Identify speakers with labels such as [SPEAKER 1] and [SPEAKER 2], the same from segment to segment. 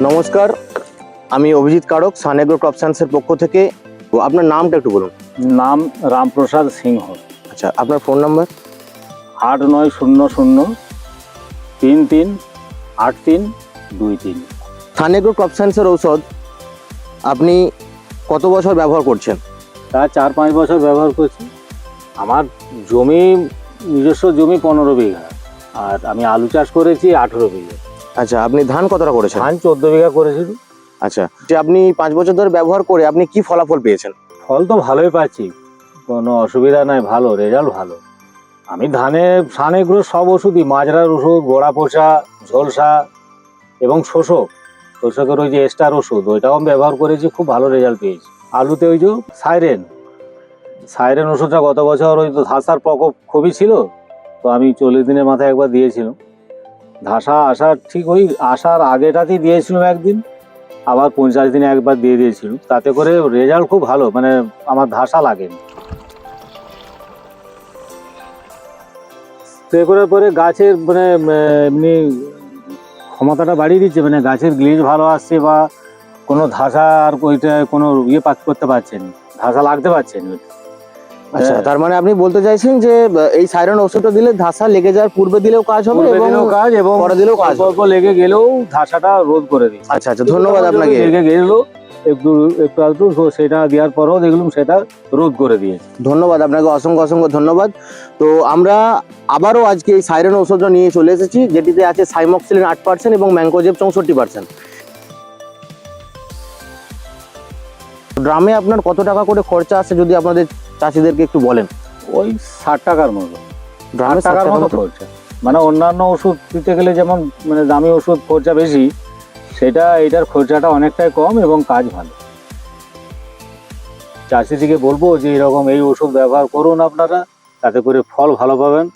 [SPEAKER 1] নমস্কার আমি অভিজিৎ কারক সানেগ্রো ক্রপ সায়েন্সের পক্ষ থেকে। আপনার নামটা একটু বলুন।
[SPEAKER 2] নাম রামপ্রসাদ সিংহ।
[SPEAKER 1] আচ্ছা আপনার ফোন নাম্বার?
[SPEAKER 2] আট নয় শূন্য শূন্য তিন তিন আট তিন দুই তিন।
[SPEAKER 1] সানেগ্রো ক্রপ সায়েন্সের ঔষধ আপনি কত বছর ব্যবহার করছেন?
[SPEAKER 2] তা চার পাঁচ বছর ব্যবহার করছি। আমার জমি নিজস্ব জমি পনেরো বিঘা। আর আমি আলু চাষ করেছি আঠেরো বিঘা।
[SPEAKER 1] আচ্ছা আপনি ধান কতটা করেছেন?
[SPEAKER 2] ধান চোদ্দ বিঘা করেছিল
[SPEAKER 1] আচ্ছা যে আপনি পাঁচ বছর ধরে ব্যবহার করে আপনি কি ফলাফল পেয়েছেন?
[SPEAKER 2] ফল তো ভালোই পাচ্ছি কোনো অসুবিধা নাই ভালো রেজাল্ট ভালো। আমি ধানে সানেগুলো সব ওষুধই মাজরার ওষুধ গোড়া পোষা ঝোলসা এবং শোষক। শোষকের ওই যে স্টার ওষুধ ওইটাও আমি ব্যবহার করেছি খুব ভালো রেজাল্ট পেয়েছি। আলুতে ওই যে সাইরেন সাইরেন ওষুধটা গত বছর ওই তো ধাসার প্রকোপ খুবই ছিল তো আমি চল্লিশ দিনের মাথায় একবার দিয়েছিলাম। ধাসা আসার ঠিক ওই আসার আগেটাতেই দিয়েছিলাম একদিন, আবার পঞ্চাশ দিনে একবার দিয়ে দিয়েছিল তাতে করে রেজাল্ট খুব ভালো মানে আমার ধাসা লাগেনি। স্প্রে করার পরে গাছের মানে এমনি ক্ষমতাটা বাড়িয়ে দিচ্ছে মানে গাছের গ্লিজ ভালো আসছে বা কোনো ধাসা আর ওইটা কোনো ইয়ে করতে পারছেন, ধাসা লাগতে পারছেন
[SPEAKER 1] আচ্ছা
[SPEAKER 2] হ্যাঁ।
[SPEAKER 1] তার মানে আপনি বলতে চাইছেন যে এই সাইরন ওষুধটা দিলে ধাসা লেগে যাওয়ার পূর্বে দিলেও কাজ হবে এবং
[SPEAKER 2] কাজ এবং
[SPEAKER 1] পরে দিলেও কাজ
[SPEAKER 2] অল্প লেগে গেলেও ধাসাটা রোধ করে দিচ্ছে।
[SPEAKER 1] আচ্ছা আচ্ছা ধন্যবাদ আপনাকে।
[SPEAKER 2] লেগে গেলেও একটু একটু একটু সেটা দেওয়ার পরেও দেখলাম সেটা রোধ করে দিয়েছে।
[SPEAKER 1] ধন্যবাদ আপনাকে অসংখ্য অসংখ্য ধন্যবাদ। তো আমরা আবারও আজকে এই সাইরেন ওষুধটা নিয়ে চলে এসেছি যেটিতে আছে সাইমক্সিলিন আট পার্সেন্ট এবং ম্যাঙ্কোজেব চৌষট্টি পার্সেন্ট ড্রামে আপনার কত টাকা করে খরচা আছে যদি আপনাদের চাষিদেরকে একটু বলেন।
[SPEAKER 2] ওই ষাট টাকার মতো। ষাট টাকার মতো খরচা। মানে অন্যান্য ওষুধ দিতে গেলে যেমন মানে দামি ওষুধ খরচা বেশি সেটা এটার খরচাটা অনেকটাই কম এবং কাজ ভালো। চাষিদিকে বলব যে এরকম এই ওষুধ ব্যবহার করুন আপনারা তাতে করে ফল ভালো পাবেন।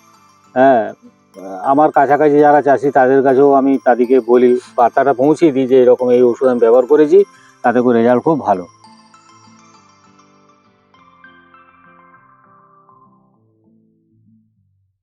[SPEAKER 2] হ্যাঁ আমার কাছাকাছি যারা চাষি তাদের কাছেও আমি তাদেরকে বলি বার্তাটা পৌঁছে দিই যে এরকম এই ওষুধ আমি ব্যবহার করেছি তাতে করে রেজাল্ট খুব ভালো।